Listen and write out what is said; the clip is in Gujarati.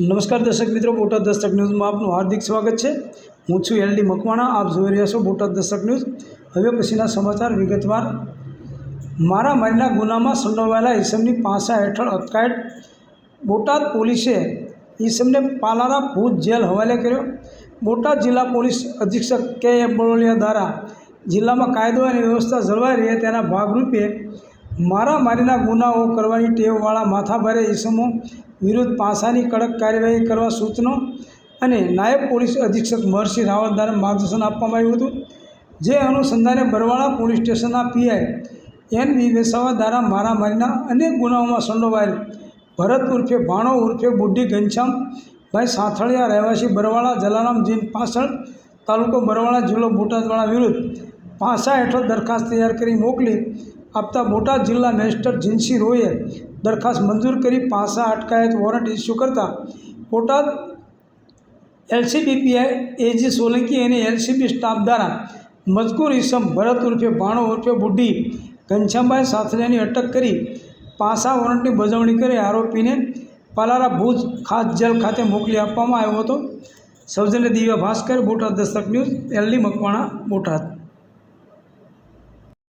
નમસ્કાર દર્શક મિત્રો, બોટાદ દસ્તક ન્યૂઝમાં આપનું હાર્દિક સ્વાગત છે. હું છું એલડી મકવાણા, આપ જોઈ રહ્યા છો બોટાદ દસ્તક ન્યૂઝ. હવે પછીના સમાચાર વિગતવાર. મારામારીના ગુનામાં સંડોવાયેલા ઈસમની પાસા હેઠળ અટકાયત. બોટાદ પોલીસે ઈસમને પાલારા ભૂત જેલ હવાલે કર્યો. બોટાદ જિલ્લા પોલીસ અધિક્ષક કે એમ બરોલિયા દ્વારા જિલ્લામાં કાયદો અને વ્યવસ્થા જળવાઈ રહે તેના ભાગરૂપે મારામારીના ગુનાઓ કરવાની ટેવવાળા માથાભારે ઇસમો વિરુદ્ધ પાસાની કડક કાર્યવાહી કરવા સૂચનો અને નાયબ પોલીસ અધિક્ષક મહર્ષિ રાવળ દ્વારા માર્ગદર્શન આપવામાં આવ્યું હતું. જે અનુસંધાને બરવાળા પોલીસ સ્ટેશનના પીઆઈ એન વી વેસાવા દ્વારા મારામારીના અનેક ગુનાઓમાં સંડોવાયેલ ભરત ઉર્ફે ભાણો ઉર્ફે બુઢ્ઢી ઘનશ્યામભાઈ સાથળિયા રહેવાસી બરવાળા જલારામ જીન પાછળ તાલુકો બરવાળા જિલ્લો બોટાદવાળા વિરુદ્ધ પાસા હેઠળ દરખાસ્ત તૈયાર કરી મોકલી આપતા બોટાદ જિલ્લા મેજિસ્ટ્રેટ જીન્સી રોયે દરખાસ્ત મંજૂર કરી પાસા અટકાયત વોરંટ ઇસ્યુ કરતા બોટાદ એલસીબીપીઆઈ એજી સોલંકી અને એલસીબી સ્ટાફ દ્વારા મજકૂર ઈસમ ભરત ઉર્ફે ભાણો ઉર્ફે બુઢી ઘનશ્યામભાઈ સાથળિયાની અટક કરી પાસા વોરંટની બજવણી કરી આરોપીને પાલારા ભુજ ખાસ જેલ ખાતે મોકલી આપવામાં આવ્યો હતો. સૌજન્ય Divya Bhaskar, Botad Dastak news, L D Makwana, Botad.